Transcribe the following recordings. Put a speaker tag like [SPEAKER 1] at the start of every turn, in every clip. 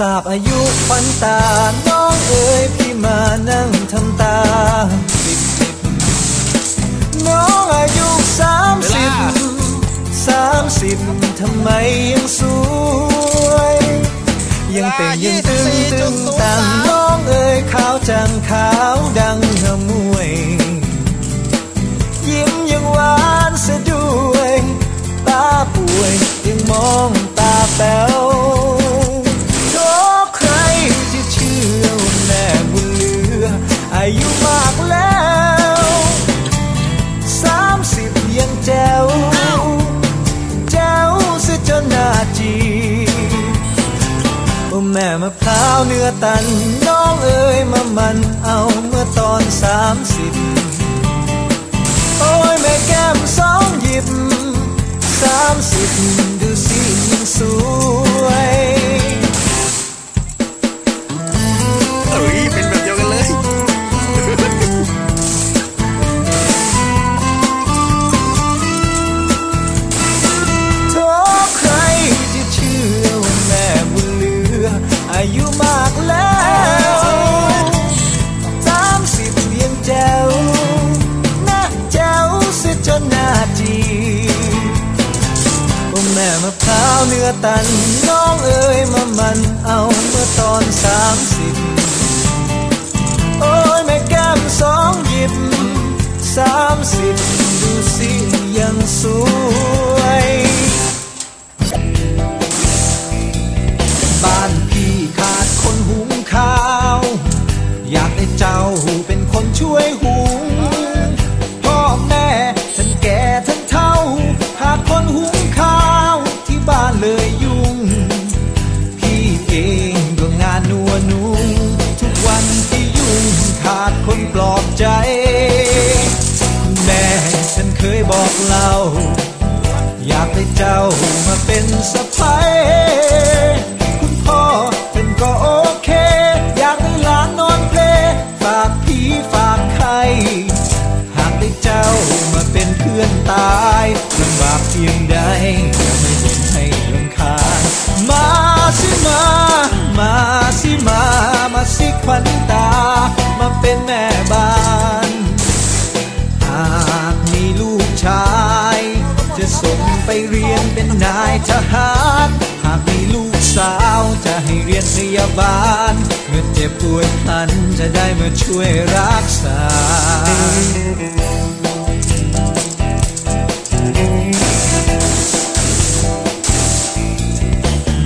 [SPEAKER 1] ทราบอายุควันตา น้องเอ๋ยพี่มานั่งทำตาปิบปิบน้องอายุสามสิบสามสิบทำไมยังสวย ยังเป็นยังตึงตึงตังน้องเอ๋ยขาวจังขาวดังขมวย ม่มะพร้าวเนื้อตัน น้องเอ๋ยมามันเอาเมื่อตอนสามสิบโอ้ยแม่แก้มสองหยิบสามสิบ ร้าวเนื้อตันน้องเอ๋ยมามันเอาเมื่อตอนสามสิบโอ้ยแม่แก้มสองหยิบสามสิบดูสิยังสว เจ้ามาเป็นสะพา บาล เมื่อเจ็บป่วยพลันจะได้มาช่วยรักษา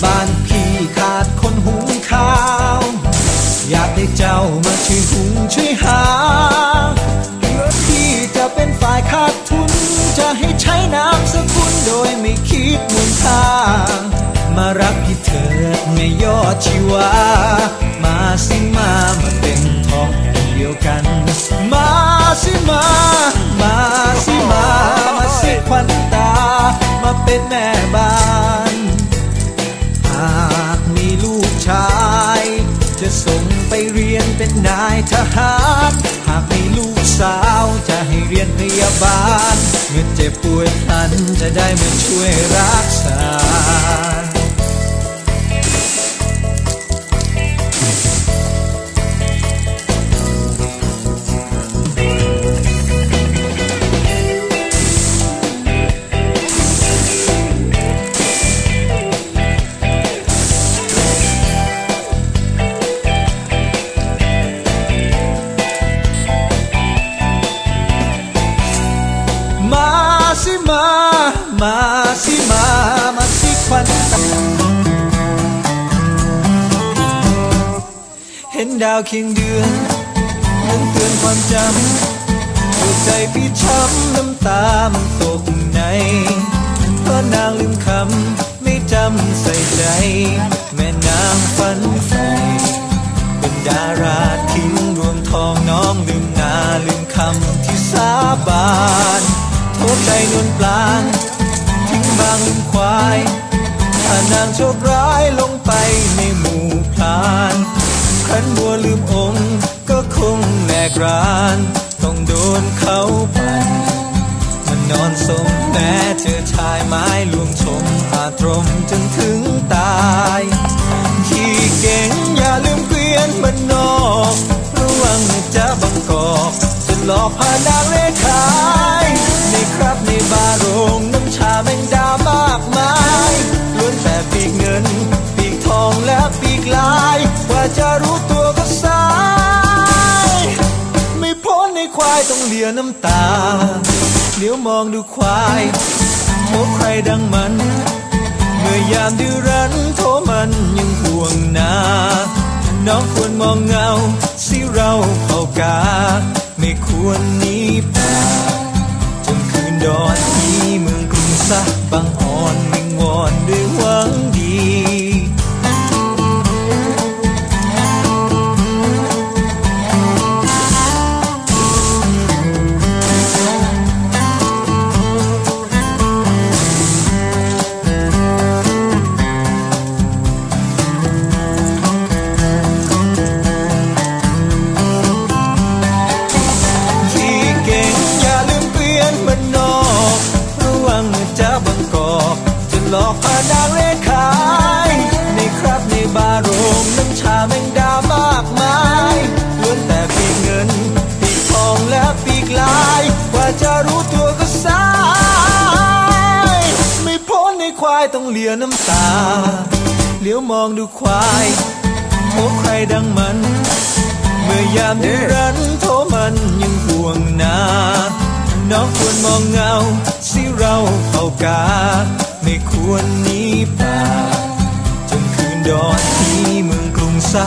[SPEAKER 1] บ้านพี่ขาดคนหุงข้าว อยากได้เจ้ามาช่วยหุงช่วยหาเพื่อพี่จะเป็นฝ่ายขาดทุน จะให้ใช้น้ำสกุลโดยไม่คิดมูลค่ามารักพี่เถิด ยอดชีวา มาสิมามาเป็นทองแผ่นเดียวกัน มาสิมา มาสิมา มาสิควันตา มาเป็นแม่บ้าน หากมีลูกชาย จะส่งไปเรียนเป็นนายทหาร หากมีลูกสาวจะให้เรียนพยาบาล เมื่อเจ็บป่วยพลันจะได้มาช่วยรักษา ดาวเคียงเดือนนั้นเตือนความจำหัวใจพี่ช้ำน้ำตามันตกในเพราะนางลืมคำไม่จำใส่ใจ แม่นางฝันใฝ่เป็นดาราทิ้งรวมทองน้องลืมนาลืมคำที่สาบานโทษใจนวลปลางทิ้งบางลืมควายถ้านางโชคร้ายลงไปในหมู่พราน ขันบัวลืมองก็คงแหลกราน ต้องโดนเขาปั่นมันนอนสมแม้เจอชายไม้ลวงชมอาตรมจนถึงตายขี้เก่งอย่าลืมเกลียนมันนอกระวังนจะบังกอกจะหลอกผ่านางเลขายในครับในบาโรงน้ำชาแมงดามากมายล้วนแต่ปีกเงิน ปีกทองและปีกลาย จะรู้ตัวก็สาย ไม่พ้นในควายต้องเลียน้ำตาเลี้ยวมองดูควายโอ้ใครดังมัน เมื่อยามดื้อรั้นโทมันยังห่วงนาน้องควรมองเงา สิเราเฝ้ากา ไม่ควรหนีป่าจนคืนดอนที่เมืองกรุงซะบางอ่อนวิงวอนด้ว จะบังกอกจะหลอกพานางเล่ขายในครับในบาร์โรงน้ำชาแมงดามากมายล้วนแต่ปีกเงินปีกทองและปีกลายกว่าจะรู้ตัวก็สายไม่พ้นในควายต้องเลียน้ำตาเลี้ยวมองดูควายโอ้ใครดังมัน เมื่อยามดื้อรั้นโทมันยังห่วงนา น้องควรมองเงาสิเราเฝ้ากา ไม่ควรหนีป่าจนคืนดอนที่เมืองกรุงซะ